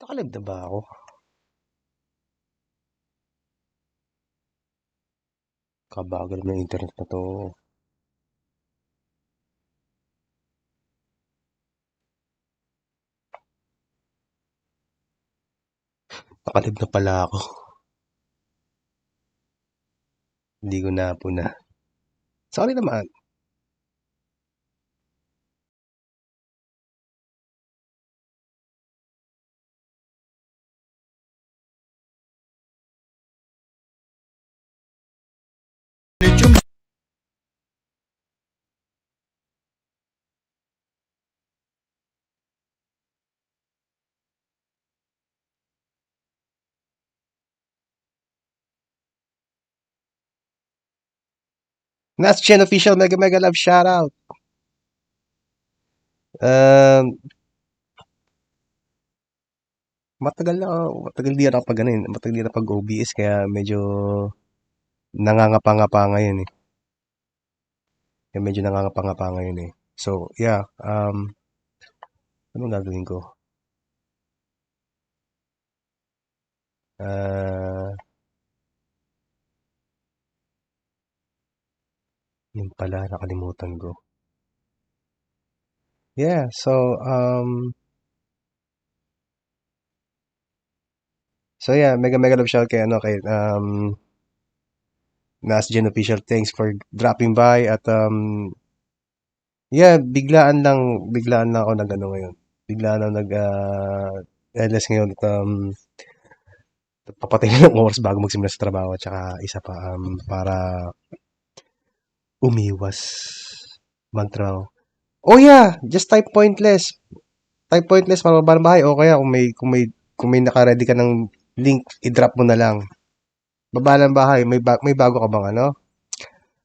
Nakalib na ba ako? Kabagal ng internet na to. Nakalib na pala ako. Hindi ko na po na. Sorry naman. Nats Chen Official Mega Mega Love Shoutout. Um, matagal na ako, matagal di ako pag ano yun, matagal di na pag OBS kaya medyo nangangapa-ngapa ngayon eh. Kaya medyo nangangapa-ngapa ngayon eh. So, yeah, um, anong gagawin ko? Ah, pala, nakalimutan ko. Yeah, so, um, so yeah, mega mega love shout kay ano, kay, um, Nas Gen Official, thanks for dropping by at, um, yeah, biglaan lang, biglaan lang ako nag ano ngayon. Biglaan lang nag, uh, LS ngayon at, um, papatay ng oras bago magsimula sa trabaho at saka isa pa, um, para umiwas magtrabaho. Oh yeah, just type pointless. Type pointless para bahay o kaya kung may kung may kung may naka-ready ka ng link, i-drop mo na lang. Baba ng bahay, may ba- may bago ka bang ano?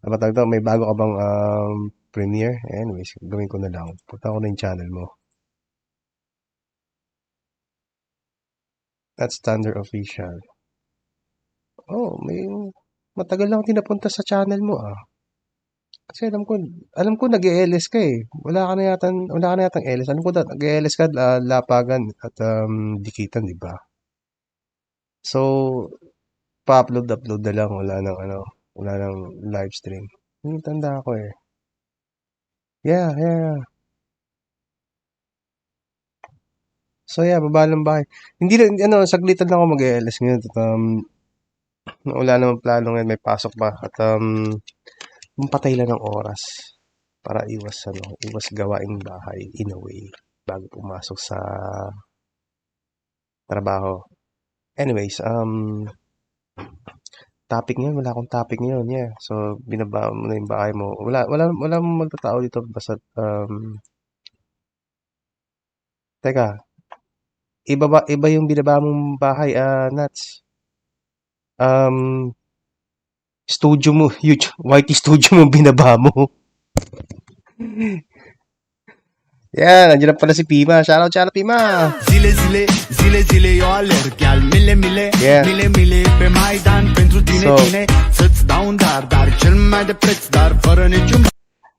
Ano tawag doon? May bago ka bang um, premiere? Anyways, gawin ko na lang. Punta ko na yung channel mo. That's Thunder Official. Oh, may matagal lang din napunta sa channel mo ah. Kasi alam ko, alam ko nag-LS ka eh. Wala ka na yata, wala ka na yata LS. Alam ko da, nag-LS ka, uh, lapagan at um, dikitan, di ba? So, pa-upload, upload na lang. Wala nang ano, wala nang live stream. Hindi tanda ako eh. Yeah, yeah, yeah. So yeah, baba lang bahay. Hindi ano, saglitan lang ako mag-LS ngayon. At, um, wala namang plano ngayon, may pasok pa. At um, patay lang ng oras para iwas ano, iwas gawaing bahay in a way bago pumasok sa trabaho. Anyways, um topic ngayon, wala akong topic ngayon, yeah. So binaba mo na yung bahay mo. Wala wala wala magtatao dito basta um Teka. Iba ba iba yung binaba mong bahay, ah, uh, Nats? Um studio mo, YouTube, YT studio mo binaba mo. Yan, nandiyan na pala si Pima. Shoutout, shoutout Pima. Zile, zile, zile, zile eu alerg Iar mile, mile, Yeah. mile, mile Pe Maidan pentru tine, So- tine Să-ți dau un dar, dar cel mai de preț Dar fără niciun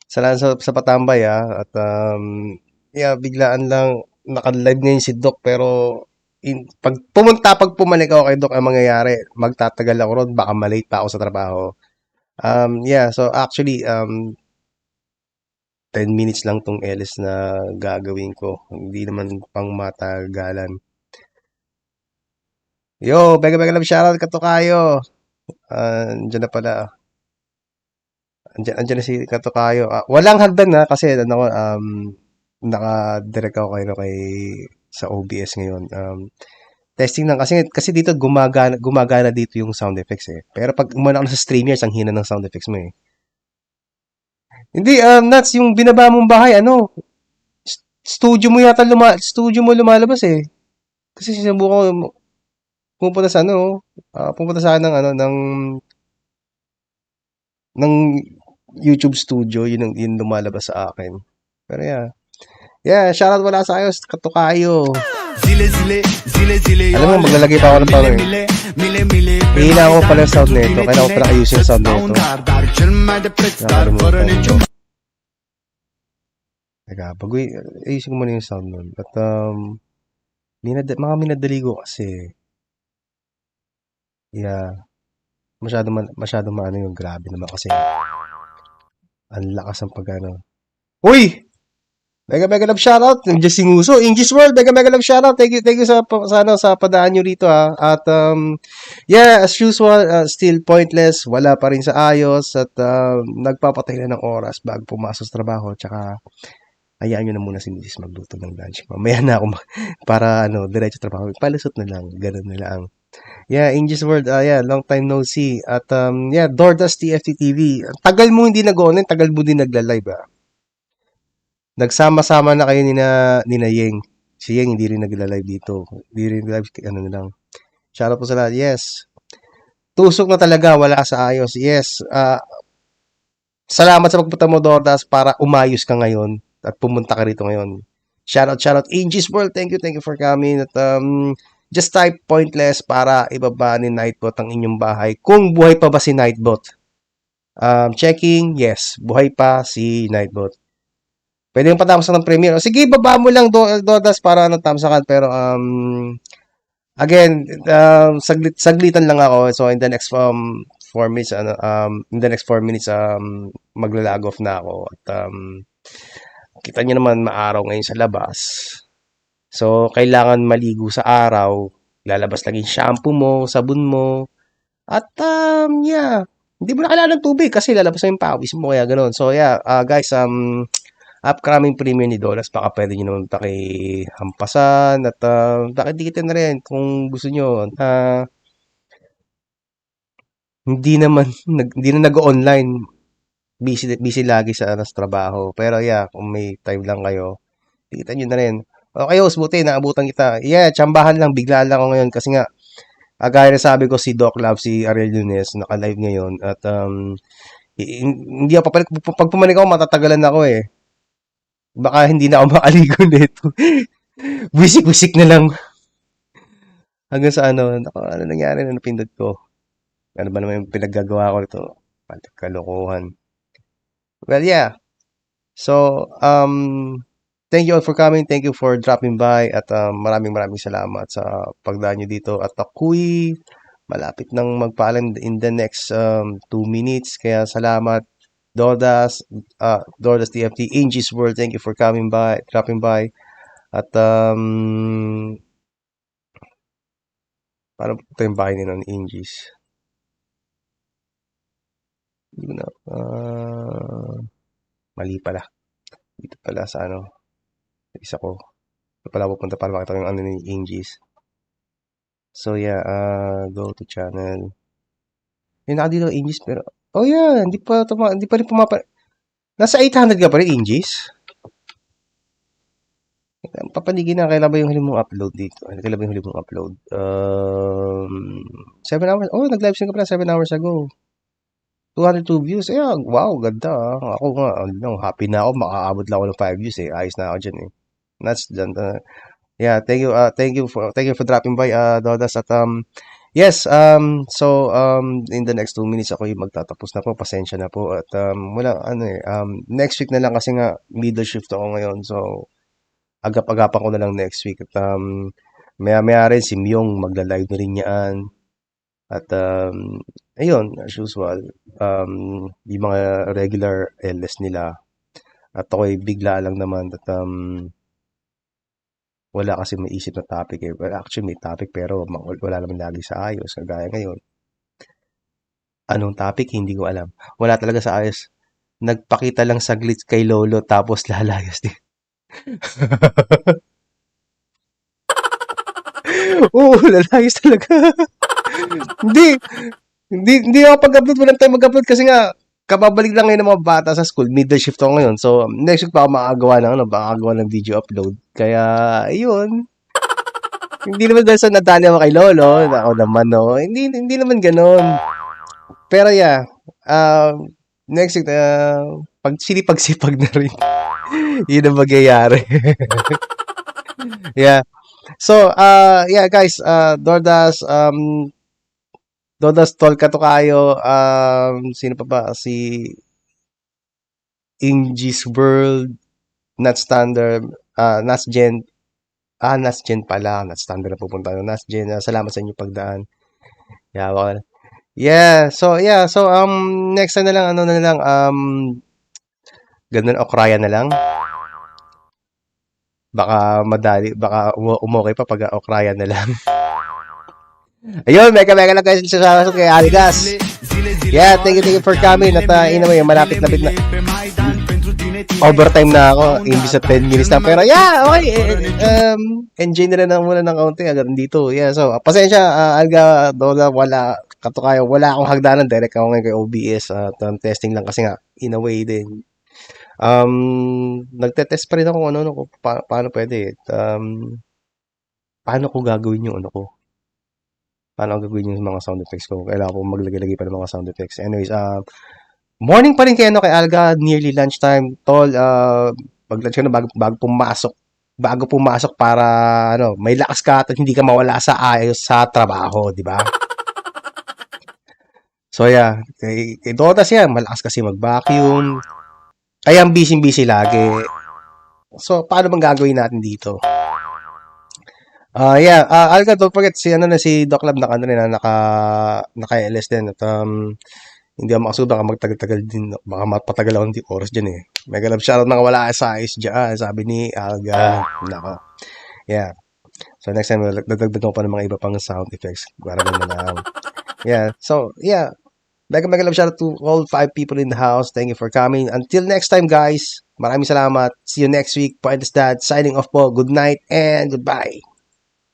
Salamat sa, sa patambay ah. At um, yeah, biglaan lang naka-live ngayon si Doc pero in, pag pumunta, pag pumalik ako kay Doc, ang mangyayari, magtatagal ako ron, baka malate pa ako sa trabaho. Um, yeah, so actually, um, 10 minutes lang tong LS na gagawin ko. Hindi naman pang matagalan. Yo, bega bega love shoutout ka to kayo. Uh, andyan na pala. Andyan, andyan na si Katokayo. Ah, walang hagdan na kasi ano, um, naka-direct ako kayo kay sa OBS ngayon. Um, testing lang kasi kasi dito gumagana gumagana dito yung sound effects eh. Pero pag umano ka sa streamers ang hina ng sound effects mo eh. Hindi um nuts yung binaba mong bahay ano st- studio mo yata luma studio mo lumalabas eh. Kasi sinubukan ko pumunta sa ano, ah, pumunta sa ng ano ng ng YouTube studio, yun ang yun lumalabas sa akin. Pero yeah. Yeah, shoutout wala sa ayos, katukayo. Zile, zile, zile, zile Alam mo, maglalagay pa ako ng power. Hihina ko Maidan pala yung sound nito, tine, kailangan ko tine, pala ayusin yung sound nito. Nakalimutan ko. Teka, bagoy, ayusin ko muna yung sound nun. At, um, Minad mga minadali ko kasi. Yeah. Masyado man, masyado maano yung grabe naman kasi. Ang lakas ng pagano. Uy! Mega mega love shoutout. Si Nguso. English World, mega mega love shoutout. Thank you, thank you sa, sa, ano, sa padaan nyo rito ha. At um, yeah, as usual, uh, still pointless. Wala pa rin sa ayos. At um, nagpapatay na ng oras bago pumasok sa trabaho. Tsaka hayaan nyo na muna si Mrs. magluto ng lunch. Mamaya na ako para ano, diretso trabaho. Palusot na lang. Ganun na lang. Yeah, English World, uh, yeah, long time no see. At um, yeah, Dordas TFT TV. Tagal mo hindi nag-online, tagal mo din nagla-live ah. Nagsama-sama na kayo ni na, ni. Si Yeng hindi rin nagla-live dito. Hindi rin live, ano na lang. Shoutout po sa lahat. Yes. Tusok na talaga, wala sa ayos. Yes. Uh, salamat sa pagpunta mo, Dordas, para umayos ka ngayon at pumunta ka rito ngayon. Shoutout, shoutout. Angie's World, thank you, thank you for coming. At um, just type pointless para ibaba ni Nightbot ang inyong bahay. Kung buhay pa ba si Nightbot? Um, checking, yes, buhay pa si Nightbot. Pwede yung patamsak ng premiere. Sige, baba mo lang do, Dodas para ano tamsakan. Pero, um, again, um, saglit, saglitan lang ako. So, in the next um, 4 minutes, ano, um, in the next 4 minutes, um, maglalag off na ako. At, um, kita nyo naman maaraw ngayon sa labas. So, kailangan maligo sa araw. Lalabas lang yung shampoo mo, sabon mo. At, um, yeah. Hindi mo na kailangan ng tubig kasi lalabas na yung pawis mo. Kaya ganun. So, yeah, uh, guys, um, upcoming premiere ni Dolas, baka pwede nyo naman pakihampasan at uh, pakidikitin na rin kung gusto nyo. Uh, hindi naman, nag, hindi na nag-online. Busy, busy lagi sa, sa trabaho. Pero yeah, kung may time lang kayo, tikitan nyo na rin. Okay, host, buti, naabutan kita. Yeah, tsambahan lang, bigla lang ako ngayon kasi nga, uh, gaya na sabi ko si Doc Love, si Ariel Lunes, naka-live ngayon. At um, hindi ako papalik, pag pumanik ako, matatagalan ako eh. Baka hindi na ako makaligo nito. Wisik-wisik na lang. Hanggang sa ano, ako, ano nangyari na napindot ko. Ano ba naman yung pinaggagawa ko ito? Kalokohan. Well, yeah. So, um, thank you all for coming. Thank you for dropping by. At um, maraming maraming salamat sa pagdaan nyo dito. At ako'y malapit nang magpaalam in the next um, two minutes. Kaya salamat. Dordas, uh, Dordas TFT, Angie's World, thank you for coming by, dropping by. At, um, paano ito yung bahay nila ng Angie's? Hindi na, uh, mali pala. Dito pala sa ano, isa ko. Ito pala pupunta para makita ko yung ano ni Angie's. So yeah, uh, go to channel. Yung naka dito Angie's pero Oh yeah, hindi pa tuma, hindi pa rin pumapa. Nasa 800 ka pa rin, Ingis? Papanigin na, kailan ba yung huli mong upload dito? Kailan ba yung huli mong upload? Um, 7 hours. Oh, nag-live stream ka pala 7 hours ago. 202 views. Eh, wow, ganda ah. Ako nga, ano, happy na ako. Makaabot lang ako ng 5 views eh. Ayos na ako dyan eh. That's done. Uh, yeah, thank you, uh, thank you for, thank you for dropping by, uh, Dodas. At, um, Yes, um, so, um, in the next 2 minutes ako yung magtatapos na po. Pasensya na po. At, um, wala, ano eh, um, next week na lang kasi nga, middle shift ako ngayon. So, agap-agapan ko na lang next week. At, um, maya-maya rin si Myong magla-live na rin yan. At, um, ayun, as usual, um, yung mga regular LS nila. At ako'y bigla lang naman. At, um, wala kasi may isip na topic eh. Well, actually, may topic pero wala naman lagi sa ayos. Kagaya ngayon. Anong topic? Hindi ko alam. Wala talaga sa ayos. Nagpakita lang saglit kay Lolo tapos lalayas din. Oo, lalayas talaga. hindi. Hindi, hindi ako pag-upload. Walang time mag-upload kasi nga, kababalik lang ngayon ng mga bata sa school. Middle shift ako ngayon. So, next week pa ako makagawa ng, ano, makagawa ng video upload. Kaya, ayun. hindi naman dahil sa nadali ako kay Lolo. Ako naman, no. Hindi, hindi naman ganun. Pero, yeah. Uh, next week, uh, pag sinipag-sipag na rin. yun ang magyayari. yeah. So, uh, yeah, guys, uh, Dordas, um, Dodas Tol Katukayo, um, sino pa ba? Si Ingis World, Not Standard, uh, Not Gen, Ah, Nasjen pala. Nas-standard na pupunta ng Nasjen. Ah, salamat sa inyong pagdaan. Yeah, wala. Yeah, so yeah, so um next na lang ano na lang um ganun okraya na lang. Baka madali, baka umo- umokay pa pag okraya na lang. Ayun, mega mega lang guys sa kay Aligas. Yeah, thank you, thank you for coming. At uh, anyway, malapit na bit na overtime na ako. Imbis sa 10 minutes na. Pero yeah, okay. eh, Um, enjoy na na muna ng kaunti agad dito. Yeah, so, pasensya, uh, Alga, Dola, wala, katukayo, wala akong hagdanan. Direct ako ngayon kay OBS. At um, testing lang kasi nga, in a way din. Um, nagte-test pa rin ako kung ano, ano, pa- paano pwede. Um, paano ko gagawin yung ano ko? Paano gagawin yung mga sound effects ko? Kailangan ko maglagay-lagay pa ng mga sound effects. Anyways, um, morning pa rin kay ano kay Alga, nearly lunchtime. Tol, uh, mag-lunch ka na bago, bago pumasok. Bago pumasok para ano, may lakas ka at hindi ka mawala sa ayos sa trabaho, di ba? So yeah, kay, kay Dotas yan, malakas kasi mag-vacuum. Kaya ang busy-busy lagi. So, paano bang gagawin natin dito? Ah, yeah, ah, Alga, don't forget si ano na si Doc Lab naka ano rin, ah, naka naka LS din at um, hindi ako makasuba baka magtagal-tagal din baka mapatagal ako ng oras diyan eh. Mega love shoutout mga wala sa ayos diyan, sabi ni Alga. Nako. Yeah. So next time dagdag ko pa ng mga iba pang sound effects para na Yeah. So, yeah. Mega mega love shoutout to all five people in the house. Thank you for coming. Until next time guys. Maraming salamat. See you next week. Point Dad signing off po. Good night and goodbye.